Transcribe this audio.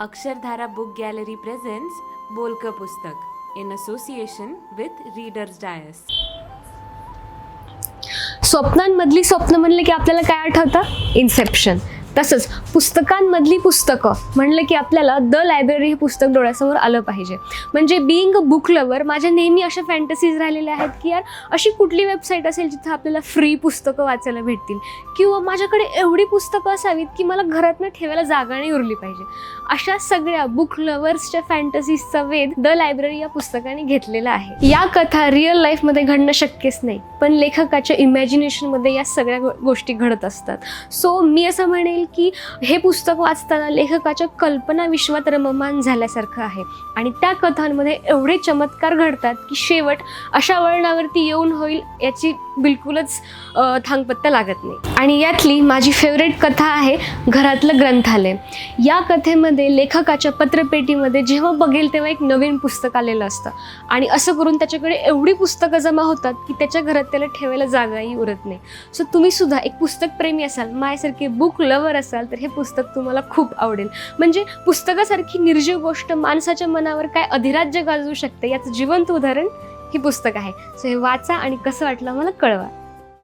Akshardhara book gallery presents बोलकं पुस्तक in association with readers dais. स्वप्नांमधली स्वप्न म्हणलं की आपल्याला काय आठवतं? इन्सेप्शन. तसंच पुस्तकांमधली पुस्तकं म्हणलं की आपल्याला द लायब्ररी हे पुस्तक डोळ्यासमोर आलं पाहिजे. म्हणजे बिईंग अ बुक लवर माझ्या नेहमी अशा फॅन्टसीज राहिलेल्या आहेत की यार अशी कुठली वेबसाईट असेल जिथं आपल्याला फ्री पुस्तकं वाचायला भेटतील? किंवा माझ्याकडे एवढी पुस्तकं असावीत की मला घरातनं ठेवायला जागा नाही उरली पाहिजे. अशा सगळ्या बुक लवर्सच्या फॅन्टसीजचा वेध द लायब्ररी या पुस्तकाने घेतलेला आहे. या कथा रिअल लाईफमध्ये घडणं शक्यच नाही पण लेखकाच्या इमॅजिनेशनमध्ये या सगळ्या गोष्टी घडत असतात. सो मी असं म्हणेल की हे पुस्तक वाचताना लेखकाच्या कल्पना विश्वात रममान झाल्यासारखं आहे. आणि त्या कथांमध्ये एवढे चमत्कार घडतात की शेवट अशा वळणावरती येऊन होईल याची बिलकुलच थांगपत्ता लागत नाही. आणि यातली माझी फेवरेट कथा आहे घरातलं ग्रंथालय. या कथेमध्ये लेखकाच्या पत्रपेटीमध्ये जेव्हा बघेल तेव्हा एक नवीन पुस्तक आलेलं असतं. आणि असं करून त्याच्याकडे एवढी पुस्तकं जमा होतात की त्याच्या घरात त्याला ठेवायला जागाही उरत नाही. सो तुम्ही सुद्धा एक पुस्तक प्रेमी असाल माझ्यासारखे बुक लवर असाल तर हे पुस्तक तुम्हाला खूप आवडेल. म्हणजे पुस्तकासारखी निर्जीव गोष्ट माणसाच्या मनावर काय अधिराज्य गाजवू शकते याचं जिवंत उदाहरण हे पुस्तक आहे. सो हे वाचा आणि कसं वाटलं मला कळवा.